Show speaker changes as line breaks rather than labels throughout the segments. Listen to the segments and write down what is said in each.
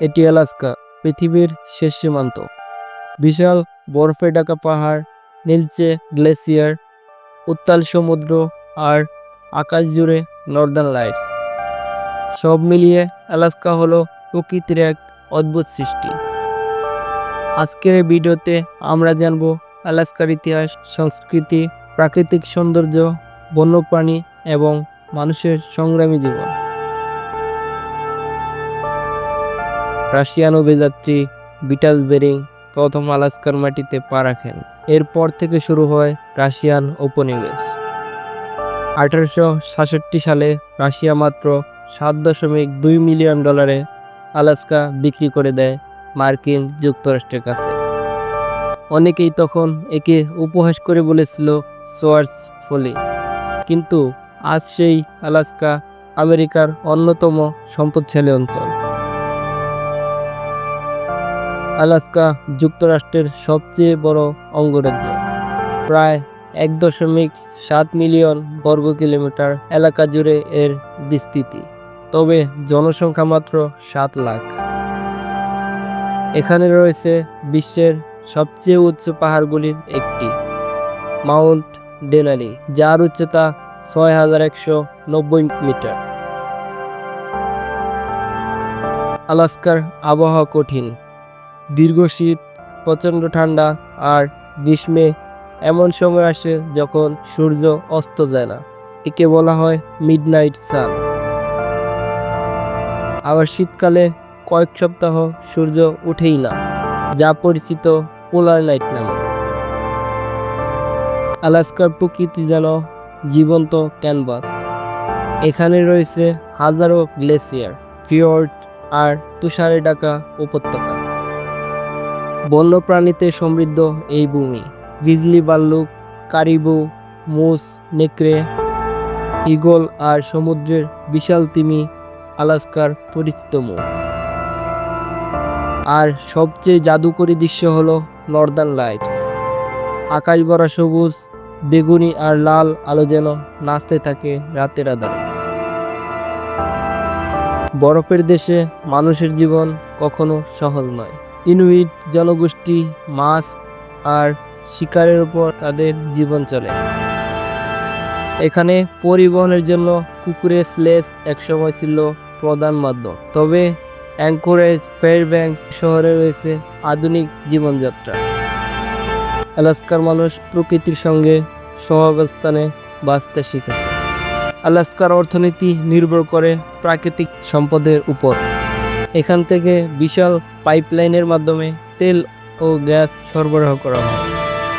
এটি আলাস্কা, পৃথিবীর শেষ সীমান্ত। বিশাল বরফে ঢাকা পাহাড়, নীলচে গ্লেসিয়ার, উত্তাল সমুদ্র আর আকাশ জুড়ে নর্দার্ন লাইটস সব মিলিয়ে আলাস্কা হলো প্রকৃতির এক অদ্ভুত সৃষ্টি। আজকের ভিডিওতে আমরা জানব আলাস্কার ইতিহাস, সংস্কৃতি, প্রাকৃতিক সৌন্দর্য, বন্যপ্রাণী এবং মানুষের সংগ্রামী জীবন। রাশিয়ান অভিযাত্রী বিটাল বেরিং প্রথম আলাস্কার মাটিতে পা রাখেন। এরপর থেকে শুরু হয় রাশিয়ান উপনিবেশ। আঠারোশো সাতষট্টি সালে রাশিয়া মাত্র সাত দশমিক দুই মিলিয়ন ডলারে আলাস্কা বিক্রি করে দেয় মার্কিন যুক্তরাষ্ট্রের কাছে। অনেকেই তখন একে উপহাস করে বলেছিল সোয়ার্স ফলি। কিন্তু আজ সেই আলাস্কা আমেরিকার অন্যতম সম্পদশালী অঞ্চল। আলাস্কা যুক্তরাষ্ট্রের সবচেয়ে বড় অঙ্গরাজ্য। প্রায় এক দশমিক সাত মিলিয়ন বর্গ কিলোমিটার এলাকা জুড়ে এর বিস্তৃতি, তবে জনসংখ্যা মাত্র সাত লাখ। এখানে রয়েছে বিশ্বের সবচেয়ে উচ্চ পাহাড়গুলির একটি, মাউন্ট ডেনারি যার উচ্চতা ছয় হাজার একশো নব্বই মিটার। আলাস্কার আবহাওয়া কঠিন দীর্ঘ শীত, প্রচণ্ড ঠান্ডা আর গ্রীষ্মে এমন সময় আসে যখন সূর্য অস্ত যায় না। একে বলা হয় মিডনাইট সান আবার শীতকালে কয়েক সপ্তাহ সূর্য উঠেই না, যা পরিচিত পোলার নাইট নামে। আলাস্কার প্রকৃতি যেন জীবন্ত ক্যানভাস। এখানে রয়েছে হাজারো গ্লেসিয়ার, ফিওর্ড আর তুষারে ডাকা উপত্যকা। বন্যপ্রাণীতে সমৃদ্ধ এই ভূমি। বিজলি বাল্লুক, কারিবু, মুস, নেকড়ে ইগল আর সমুদ্রের বিশাল তিমি আলাস্কার পরিচিত মুখ। আর সবচেয়ে জাদুকরী দৃশ্য হল নর্দার্ন লাইটস। আকাশ ভরা সবুজ, বেগুনি আর লাল আলো যেন নাচতে থাকে রাতের আধারে। বরফের দেশে মানুষের জীবন কখনো সহজ নয়। ইনুইট জনগোষ্ঠী মাছ আর শিকারের উপর তাদের জীবন চলে। এখানে পরিবহনের জন্য কুকুরের স্লেস একসময় ছিল প্রধান মাধ্যম। তবে অ্যাঙ্কোরেজ ফেয়ারব্যাঙ্কস শহরে রয়েছে আধুনিক জীবনযাত্রা। আলাস্কার মানুষ প্রকৃতির সঙ্গে সহাবস্থানে বাঁচতে শিখেছে। আলাস্কার অর্থনীতি নির্ভর করে প্রাকৃতিক সম্পদের উপর। এখান থেকে বিশাল পাইপলাইনের মাধ্যমে তেল ও গ্যাস সরবরাহ করা হয়।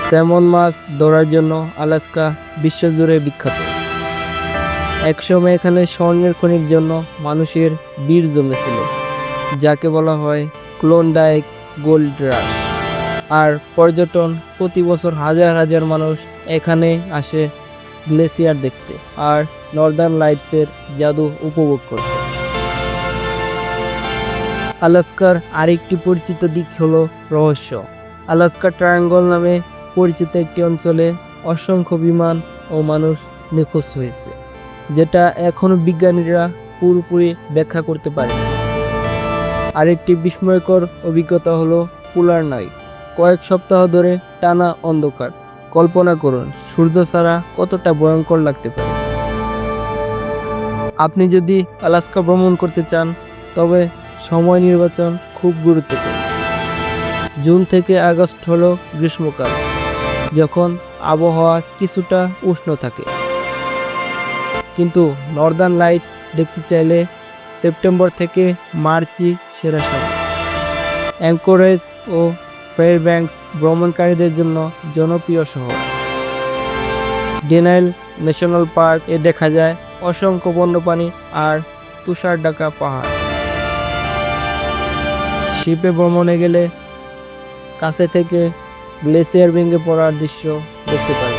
স্যামন মাছ ধরার জন্য আলাস্কা বিশ্বজুড়ে বিখ্যাত। একসময় এখানে স্বর্ণের খনির জন্য মানুষের বীর জমেছিল, যাকে বলা হয় ক্লোনডাইক গোল্ড রাশ। আর পর্যটন প্রতি বছর হাজার হাজার মানুষ এখানে আসে গ্লেসিয়ার দেখতে, আর নর্দার্ন লাইটসের জাদু উপভোগ করতে। আলাস্কার আরেকটি পরিচিত দিক হলো রহস্য। আলাস্কা ট্রায়াঙ্গল নামে পরিচিত একটি অঞ্চলে অসংখ্য বিমান ও মানুষ নিখোঁজ হয়েছে, যেটা এখনও বিজ্ঞানীরা পুরোপুরি ব্যাখ্যা করতে পারে আরেকটি বিস্ময়কর অভিজ্ঞতা হলো পোলার নাইট। কয়েক সপ্তাহ ধরে টানা অন্ধকার। কল্পনা করুন, সূর্য ছাড়া কতটা ভয়ঙ্কর লাগতে পারে। আপনি যদি আলাস্কা ভ্রমণ করতে চান, তবে সময় নির্বাচন খুব গুরুত্বপূর্ণ। জুন থেকে আগস্ট হলো গ্রীষ্মকাল, যখন আবহাওয়া কিছুটা উষ্ণ থাকে। কিন্তু নর্দার্ন লাইটস দেখতে চাইলে সেপ্টেম্বর থেকে মার্চই সেরা সময়। অ্যাঙ্কোরেজ ও ফেয়ারব্যাঙ্কস ভ্রমণকারীদের জন্য জনপ্রিয় শহর। ডেনাইল ন্যাশনাল পার্ক এ দেখা যায় অসংখ্য বন্যপ্রাণী আর তুষার ঢাকা পাহাড়। শিপে ভ্রমণে গেলে কাছে থেকে গ্লেসিয়ার ভেঙে পড়ার দৃশ্য দেখতে পারে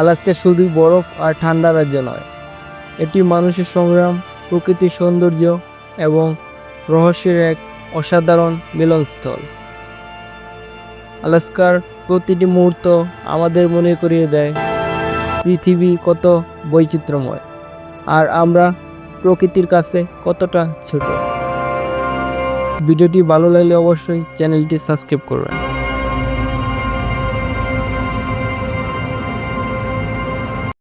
আলাস্কা শুধু বরফ আর ঠান্ডা রাজ্য নয়, এটি মানুষের সংগ্রাম, প্রকৃতির সৌন্দর্য এবং রহস্যের এক অসাধারণ মিলনস্থল। আলাস্কার প্রতিটি মুহূর্ত আমাদের মনে করিয়ে দেয় পৃথিবী কত বৈচিত্র্যময়, আর আমরা প্রকৃতির কাছে কতটা ছোট। ভিডিওটি ভালো লাগলে অবশ্যই চ্যানেলটি সাবস্ক্রাইব করবেন।